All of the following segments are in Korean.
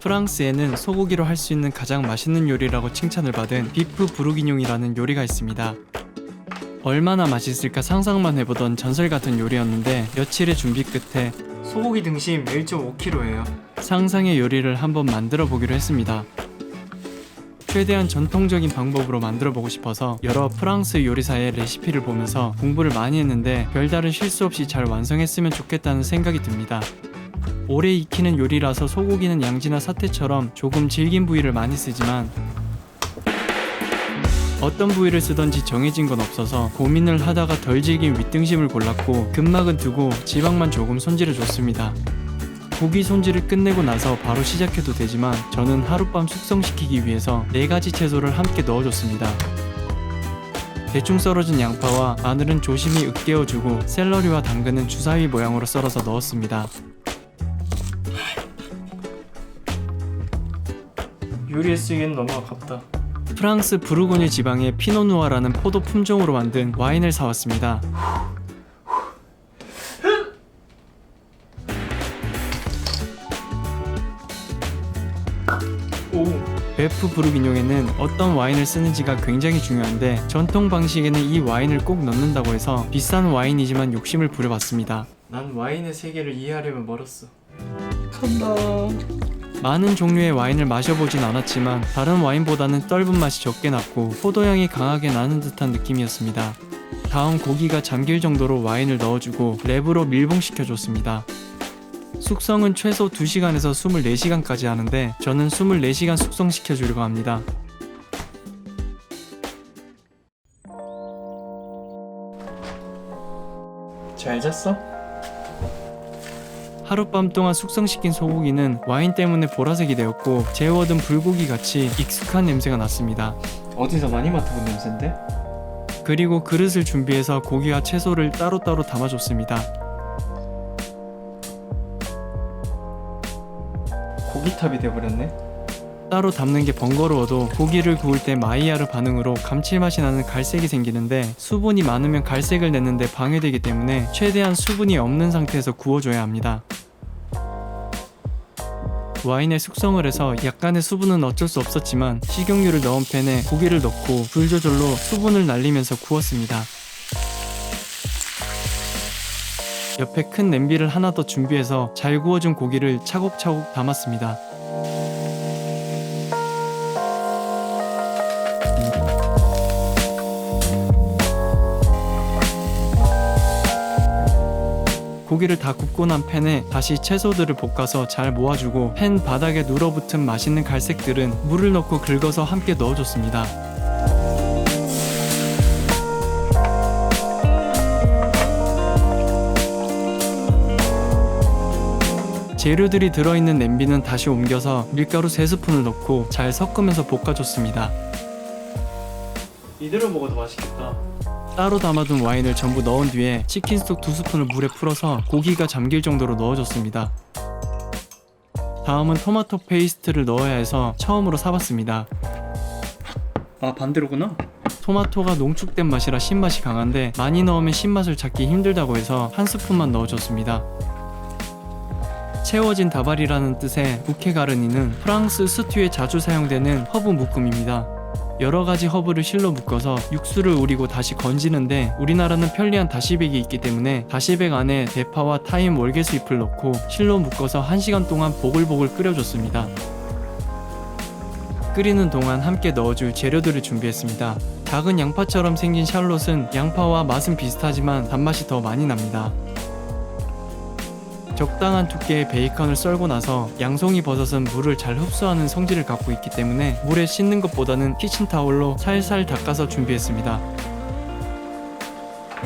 프랑스에는 소고기로 할 수 있는 가장 맛있는 요리라고 칭찬을 받은 비프 부르기뇽이라는 요리가 있습니다. 얼마나 맛있을까 상상만 해보던 전설 같은 요리였는데 며칠의 준비 끝에 소고기 등심 1.5kg예요. 상상의 요리를 한번 만들어 보기로 했습니다. 최대한 전통적인 방법으로 만들어 보고 싶어서 여러 프랑스 요리사의 레시피를 보면서 공부를 많이 했는데 별다른 실수 없이 잘 완성했으면 좋겠다는 생각이 듭니다. 오래 익히는 요리라서 소고기는 양지나 사태처럼 조금 질긴 부위를 많이 쓰지만 어떤 부위를 쓰던지 정해진 건 없어서 고민을 하다가 덜 질긴 윗등심을 골랐고 근막은 두고 지방만 조금 손질해 줬습니다. 고기 손질을 끝내고 나서 바로 시작해도 되지만 저는 하룻밤 숙성시키기 위해서 네 가지 채소를 함께 넣어줬습니다. 대충 썰어진 양파와 마늘은 조심히 으깨어주고 샐러리와 당근은 주사위 모양으로 썰어서 넣었습니다. 요리에 쓰기엔 너무 아깝다. 프랑스 부르고뉴 지방의 피노누아라는 포도 품종으로 만든 와인을 사왔습니다. 오, 베프 부르기뇽에는 어떤 와인을 쓰는지가 굉장히 중요한데 전통 방식에는 이 와인을 꼭 넣는다고 해서 비싼 와인이지만 욕심을 부려봤습니다. 난 와인의 세계를 이해하려면 멀었어. 간다. 많은 종류의 와인을 마셔보진 않았지만 다른 와인보다는 떫은 맛이 적게 났고 포도향이 강하게 나는 듯한 느낌이었습니다. 다음 고기가 잠길 정도로 와인을 넣어주고 랩으로 밀봉시켜줬습니다. 숙성은 최소 2시간에서 24시간까지 하는데 저는 24시간 숙성시켜주려고 합니다. 잘 잤어? 하룻밤 동안 숙성시킨 소고기는 와인 때문에 보라색이 되었고 재워둔 불고기 같이 익숙한 냄새가 났습니다. 어디서 많이 맡아본 냄새인데? 그리고 그릇을 준비해서 고기와 채소를 따로따로 담아줬습니다. 고기탑이 돼버렸네. 따로 담는 게 번거로워도 고기를 구울 때 마이야르 반응으로 감칠맛이 나는 갈색이 생기는데 수분이 많으면 갈색을 내는데 방해되기 때문에 최대한 수분이 없는 상태에서 구워줘야 합니다. 와인에 숙성을 해서 약간의 수분은 어쩔 수 없었지만 식용유를 넣은 팬에 고기를 넣고 불 조절로 수분을 날리면서 구웠습니다. 옆에 큰 냄비를 하나 더 준비해서 잘 구워준 고기를 차곡차곡 담았습니다. 고기를 다 굽고 난 팬에 다시 채소들을 볶아서 잘 모아주고 팬 바닥에 눌어붙은 맛있는 갈색들은 물을 넣고 긁어서 함께 넣어줬습니다. 재료들이 들어있는 냄비는 다시 옮겨서 밀가루 3스푼을 넣고 잘 섞으면서 볶아줬습니다. 이대로 먹어도 맛있겠다. 따로 담아둔 와인을 전부 넣은 뒤에 치킨 스톡 두 스푼을 물에 풀어서 고기가 잠길 정도로 넣어줬습니다. 다음은 토마토 페이스트를 넣어야 해서 처음으로 사봤습니다. 아 반대로구나. 토마토가 농축된 맛이라 신맛이 강한데 많이 넣으면 신맛을 찾기 힘들다고 해서 한 스푼만 넣어줬습니다. 채워진 다발이라는 뜻의 부케 가르니는 프랑스 스튜에 자주 사용되는 허브 묶음입니다. 여러 가지 허브를 실로 묶어서 육수를 우리고 다시 건지는데 우리나라는 편리한 다시백이 있기 때문에 다시백 안에 대파와 타임 월계수 잎을 넣고 실로 묶어서 1시간 동안 보글보글 끓여줬습니다. 끓이는 동안 함께 넣어줄 재료들을 준비했습니다. 작은 양파처럼 생긴 샬롯은 양파와 맛은 비슷하지만 단맛이 더 많이 납니다. 적당한 두께의 베이컨을 썰고 나서 양송이 버섯은 물을 잘 흡수하는 성질을 갖고 있기 때문에 물에 씻는 것보다는 키친타올로 살살 닦아서 준비했습니다.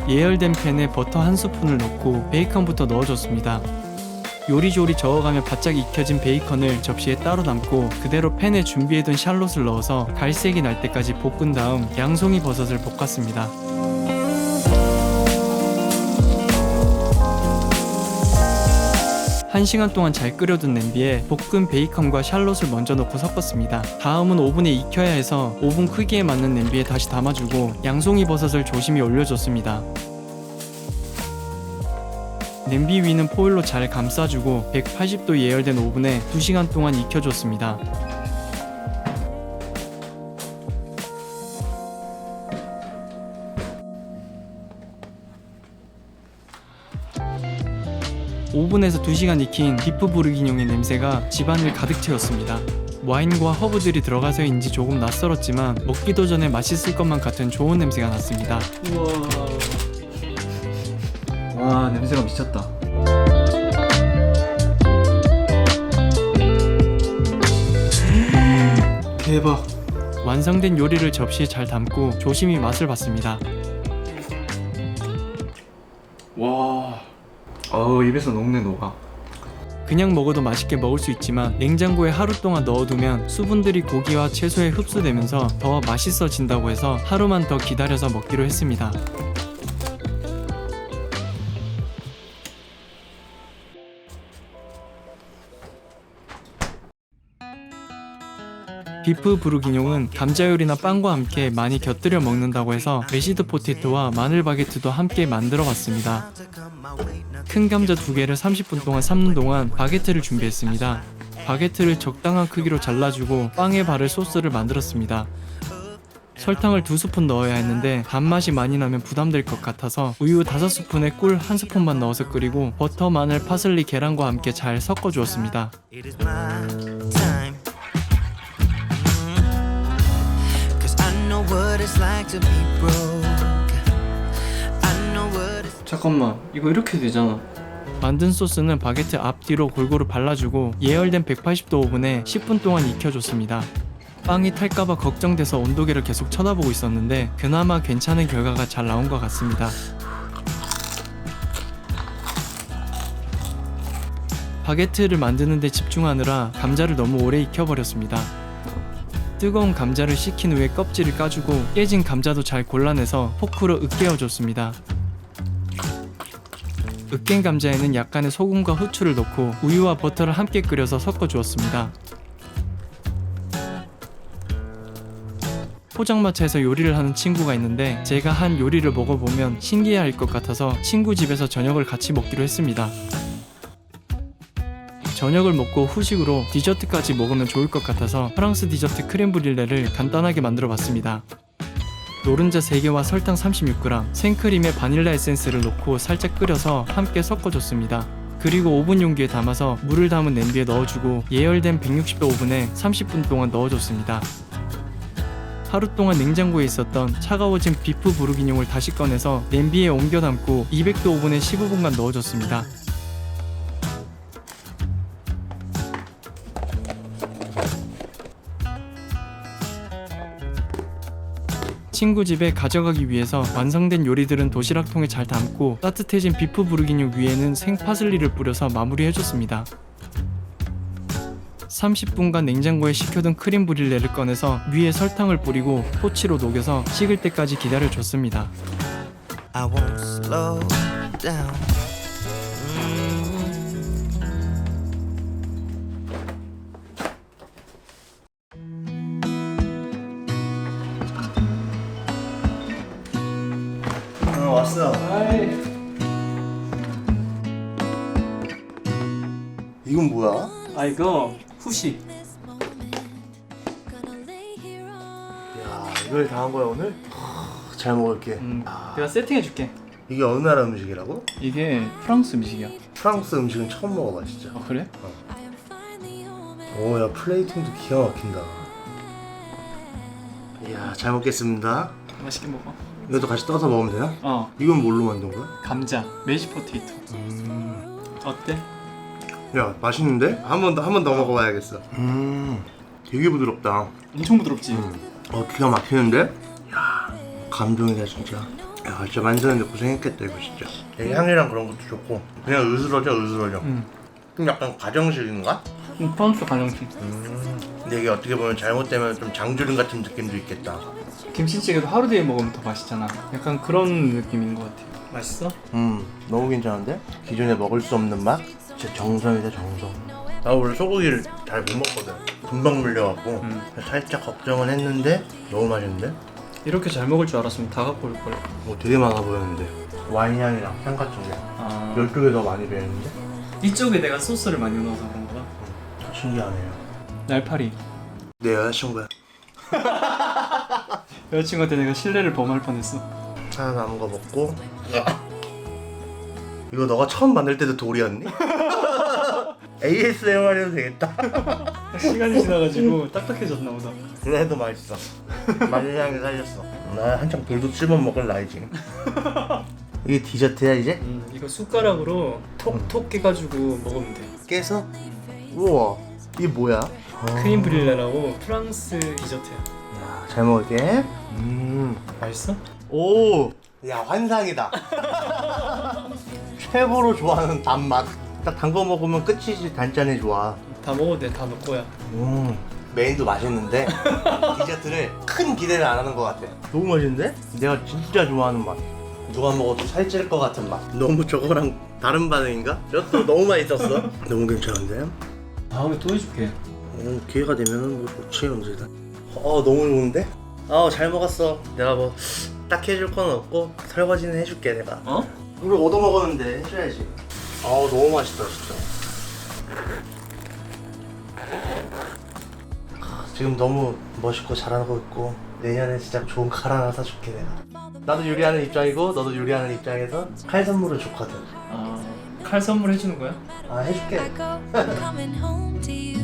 예열된 팬에 버터 한 스푼을 넣고 베이컨부터 넣어줬습니다. 요리조리 저어가며 바짝 익혀진 베이컨을 접시에 따로 담고 그대로 팬에 준비해둔 샬롯을 넣어서 갈색이 날 때까지 볶은 다음 양송이 버섯을 볶았습니다. 한시간 동안 잘 끓여둔 냄비에 볶은 베이컨과 샬롯을 먼저 넣고 섞었습니다. 다음은 오븐에 익혀야 해서 오븐 크기에 맞는 냄비에 다시 담아주고 양송이 버섯을 조심히 올려줬습니다. 냄비 위는 포일로 잘 감싸주고 180도 예열된 오븐에 2시간 동안 익혀줬습니다. 오븐에서 2시간 익힌 비프 부르기뇽의 냄새가 집안을 가득 채웠습니다. 와인과 허브들이 들어가서인지 조금 낯설었지만 먹기도 전에 맛있을 것만 같은 좋은 냄새가 났습니다. 우와. 와 냄새가 미쳤다. 대박. 완성된 요리를 접시에 잘 담고 조심히 맛을 봤습니다. 와. 어우 입에서 녹네 녹아. 그냥 먹어도 맛있게 먹을 수 있지만 냉장고에 하루 동안 넣어두면 수분들이 고기와 채소에 흡수되면서 더 맛있어진다고 해서 하루만 더 기다려서 먹기로 했습니다. 비프 부르기뇽은 감자 요리나 빵과 함께 많이 곁들여 먹는다고 해서 메시드 포테이토와 마늘 바게트도 함께 만들어 봤습니다. 큰 감자 두 개를 30분 동안 삶는 동안 바게트를 준비했습니다. 바게트를 적당한 크기로 잘라주고 빵에 바를 소스를 만들었습니다. 설탕을 두 스푼 넣어야 했는데 단맛이 많이 나면 부담될 것 같아서 우유 다섯 스푼에 꿀 한 스푼만 넣어서 끓이고 버터, 마늘, 파슬리, 계란과 함께 잘 섞어 주었습니다. 잠깐만 이거 이렇게 되잖아. 만든 소스는 바게트 앞뒤로 골고루 발라주고 예열된 180도 오븐에 10분 동안 익혀줬습니다. 빵이 탈까봐 걱정돼서 온도계를 계속 쳐다보고 있었는데 그나마 괜찮은 결과가 잘 나온 것 같습니다. 바게트를 만드는데 집중하느라 감자를 너무 오래 익혀버렸습니다. 뜨거운 감자를 식힌 후에 껍질을 까주고 깨진 감자도 잘 골라내서 포크로 으깨어줬습니다. 으깬 감자에는 약간의 소금과 후추를 넣고 우유와 버터를 함께 끓여서 섞어 주었습니다. 포장마차에서 요리를 하는 친구가 있는데 제가 한 요리를 먹어보면 신기해할 것 같아서 친구 집에서 저녁을 같이 먹기로 했습니다. 저녁을 먹고 후식으로 디저트까지 먹으면 좋을 것 같아서 프랑스 디저트 크렘 브릴레를 간단하게 만들어 봤습니다. 노른자 3개와 설탕 36g, 생크림에 바닐라 에센스를 넣고 살짝 끓여서 함께 섞어줬습니다. 그리고 오븐 용기에 담아서 물을 담은 냄비에 넣어주고 예열된 160도 오븐에 30분 동안 넣어줬습니다. 하루 동안 냉장고에 있었던 차가워진 비프 부르기뇽을 다시 꺼내서 냄비에 옮겨 담고 200도 오븐에 15분간 넣어줬습니다. 친구 집에 가져가기 위해서 완성된 요리들은 도시락통에 잘 담고 따뜻해진 비프 부르기뇽 위에는 생파슬리를 뿌려서 마무리해줬습니다. 30분간 냉장고에 식혀둔 크림 브릴레를 꺼내서 위에 설탕을 뿌리고 토치로 녹여서 식을 때까지 기다려줬습니다. 이건 뭐야? 아 이거 후식. 야 이걸 다 한 거야 오늘? 하, 잘 먹을게. 음, 내가 세팅해 줄게. 이게 어느 나라 음식이라고? 이게 프랑스 음식이야. 프랑스 음식은 처음 먹어봐 진짜. 아 그래? 오야 플레이팅도 기가 막힌다. 이야 잘 먹겠습니다. 맛있게 먹어. 이것도 같이 떠서 먹으면 되나? 어 이건 뭘로 만든 거야? 감자 메시 포테이토. 음. 어때? 야 맛있는데? 한 번 더 한 번 더 먹어봐야겠어. 음 되게 부드럽다. 엄청 부드럽지. 어 기가 막히는데? 야 감동이다 진짜 야 진짜 만드는데 고생했겠다 이거 진짜 이 향이랑 그런 것도 좋고 그냥 으스러져 으스러져 음. 좀 약간 가정식인가? 음, 프랑스 가정식. 음 근데 이게 어떻게 보면 잘못되면 좀 장조림 같은 느낌도 있겠다 김치찌개도 하루 뒤에 먹으면 더 맛있잖아. 약간 그런 느낌인 것 같아. 맛있어? 음 너무 괜찮은데? 기존에 먹을 수 없는 맛? 진짜 정성이다 정성 나 원래 소고기를 잘 못 먹거든 금방 물려갖고 음. 살짝 걱정은 했는데 너무 맛있는데? 이렇게 잘 먹을 줄 알았으면 다 갖고 올 걸. 뭐 되게 많아 보였는데 와인 향이랑 향 같은 게 아, 이쪽에 더 많이 배는데 이쪽에 내가 소스를 많이 넣어서 그런 거야? 신기하네요. 날파리. 내 여자친구야. 여자친구한테 내가 신뢰를 범할 뻔했어. 하나 남은 거 먹고. 이거 너가 처음 만들 때도 돌이었니? ASMR 해도 되겠다. 시간이 지나가지고 딱딱해졌나 보다. 그래도 맛있어. 마늘 향이 살렸어. 나 한창 돌도 씹어 먹을 나이지. 이게 디저트야 이제? 음, 이거 숟가락으로 톡톡 깨가지고 먹으면 돼. 깨서? 우와. 이게 뭐야? 크림 브릴레라고 프랑스 디저트야. 야, 잘 먹을게. 음. 맛있어? 오. 야 환상이다. 최고로 좋아하는 단맛. 딱단거 먹으면 끝이지 단짠이 좋아. 다 먹어도 돼. 다너 거야. 음. 메인도 맛있는데 디저트를 큰 기대를 안 하는 것 같아. 너무 맛있는데? 내가 진짜 좋아하는 맛. 누가 먹어도 살찔 것 같은 맛. 너무 저거랑 다른 반응인가? 저것도 너무 맛있었어. 너무 괜찮은데? 다음에 또 해줄게. 오, 기회가 되면은 뭐 좋지 언제든. 어 너무 좋은데? 아잘 먹었어. 내가 뭐 딱 해줄 건 없고 설거지는 해줄게 내가. 어? 우리 얻어 먹었는데 해줘야지. 아우 너무 맛있다 진짜. 아, 지금 너무 멋있고 잘하고 있고 내년에 진짜 좋은 칼 하나 사줄게 내가. 나도 요리하는 입장이고 너도 요리하는 입장에서 칼 선물은 좋거든. 아, 칼 선물 해주는 거야? 아 해줄게.